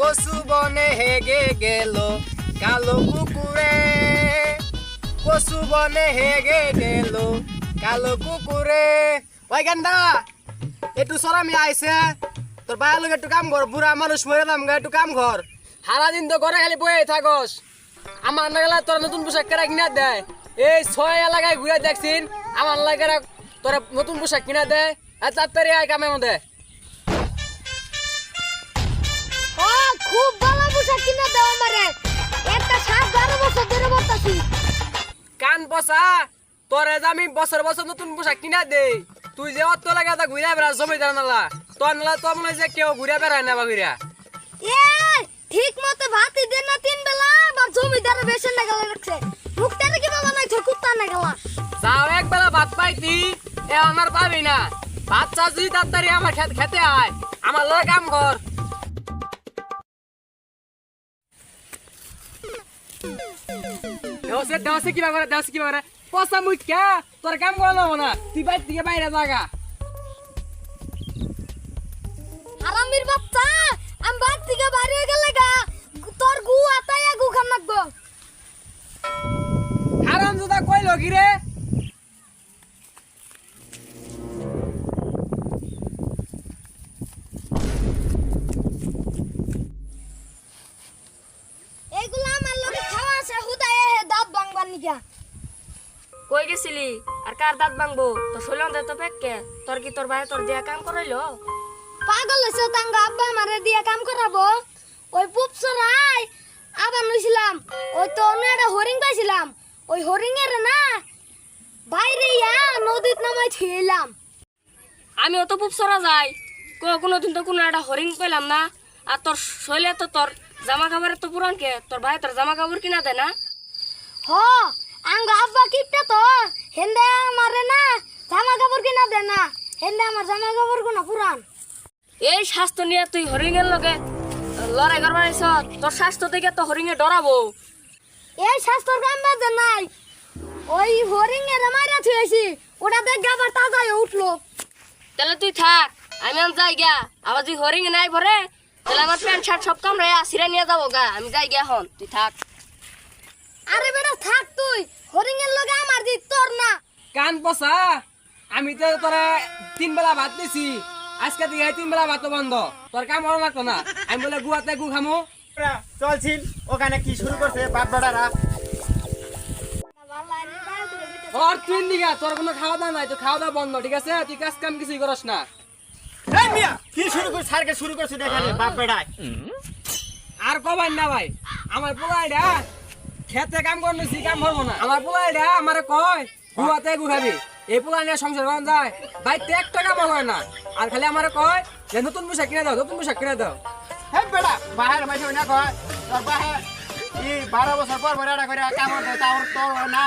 কচু বনে হেগে গেল কালো কুকুরে। কচু বনে হেগে গেল কালো কুকুরে। ওই গান্ডা একটু সরামি আইছে। তোর বাইরের লোক একটু কাম কর বুড়া মানুষ মরে দাম গা, একটু কাম কর। সারাদিন তো ঘরে খালি বয়ে থাকস। আমার নাগালা তোর নতুন পোশাক কেনা কিনা দেয় এই ছয় এলাকায় ঘুরে দেখছিন, আমার লাগারা তোরা নতুন পোশাক কিনা দেয় আর তাড়াতাড়ি আয় কামের মধ্যে। খুব ভালো পোশাক কিনে দাও আমারে। একটা সাত বারো বছর ধরে বলতাছি। কান পচা তোরে যে আমি বছর বছর নতুন পোশাক কিনা দেই তুই যে অত লাগে তা ঘুরে বেড়া জমিদার নালা। তোর নালা তো মনে হয় যে কেউ ঘুরে বেড়ায় না বা ঘুরে। এ ঠিক মতো ভাতই দেন না তিন বেলা বা জমিদারে বেসন না গেল রাখছে মুখটা কি বাবা নাই কুত্তা না গেলা যাও এক বেলা ভাত পাইতি এ আমার পাবি না। ভাত চা যদি তাড়াতাড়ি আমার খেত খেতে আয় আমার লগে কাম কর। দেওসে কিবা করে দেওসে কিবা করে পচা মুখ্যা তোর কাম করা না। তুই বাইর থেকে। বাইরে জাগা বাইরে গেলে গা তোর গু আতায়া গু খান লাগবো হারাম দাদা কইলো কি রে এইগুলো আমার লগে খাওয়া আছে হুদায় হে দাঁত ভাঙবার নিকা কই গেছিলি? আর কার দাঁত ভাঙবো? তোর শৈলন তো পেককে তোর কি তোর ভাই তোর দিয়া কাম করাইলো? পাগল হয়েছে তাঙ্গ আব্বা আমারে দিয়ে কাম করাবো? ওই পুপসরাই আবার নইছিলাম ওই তো অন্য একটা হরিং পাইছিলাম। ওই হরিং এর না বাইরে ইয়া নদীত নামাই ছিলাম আমি অত পুপ সরা যাই। কো কোনোদিন তো কোনো একটা হরিং পেলাম না। আর তোর শৈলে তো তোর জামা কাপড়ের তো পুরান কে? তোর ভাই তোর জামা কাপড় কিনা দেয় না? হ আঙ্গ আব্বা কিপটা তো। হেন্দে আমারে না জামা কাপড় কিনা দে না। হেন্দে আমার জামা কাপড় কোনা পুরান। এই স্বাস্থ্য নিয়ে তুই হরিং এর লগে লড়াই করবার তোর স্বাস্থ্য থেকে তো হরিং এ ডরাবো। এই স্বাস্থ্যর কাম বাজে নাই। ওই হরিং এর মাইরা থুয়েছি ওটা দেখ আবার তাজা হয়ে উঠল। তাহলে তুই থাক আমি আম যাই গিয়া। আবার তুই হরিং এ নাই ভরে তাহলে আমার প্যান্ট শার্ট সব কামড়ে আসিরা নিয়ে যাব গা আমি যাই গা হন তুই থাক। আরে বেটা থাক তুই। হরিং এর লগে আমার দি তোর না। কান পচা। আমি তো তোরা তিন বেলা ভাত দিছি। আজকে থেকে তিন বেলা ভাত বন্ধ। তোর কাম করা লাগতো না? আমি বলে গুয়াতে গু খামো। চলছিল ওখানে কি শুরু করছে বাপ বেটারা? তোর তিন দিঘা তোর কোনো খাওয়া দাওয়া নাই তো খাওয়া দাওয়া বন্ধ ঠিক আছে? তুই কাজ কাম কিছুই করস না। এই মিয়া কি শুরু করছে সারকে শুরু করছে দেখালে বাপ বেটায়। আর কবাই না ভাই আমার পোলাইডা খেতে কাম করলে সি কাম করব না। আমার পোলা এটা আমার কয় গুহাতে গুহাবি। এই পোলা নিয়ে সংসার করা যায়? ভাই এক টাকা হয় না। আর খালি আমার কয়, যে নতুন পোশাক কিনে দাও, নতুন পোশাক কিনে দাও। হ্যাঁ বেটা, বাহার মাঝে না কয়? তোর বাহার, এই বারো বছর পর বেড়াটা করে কাম তোর না।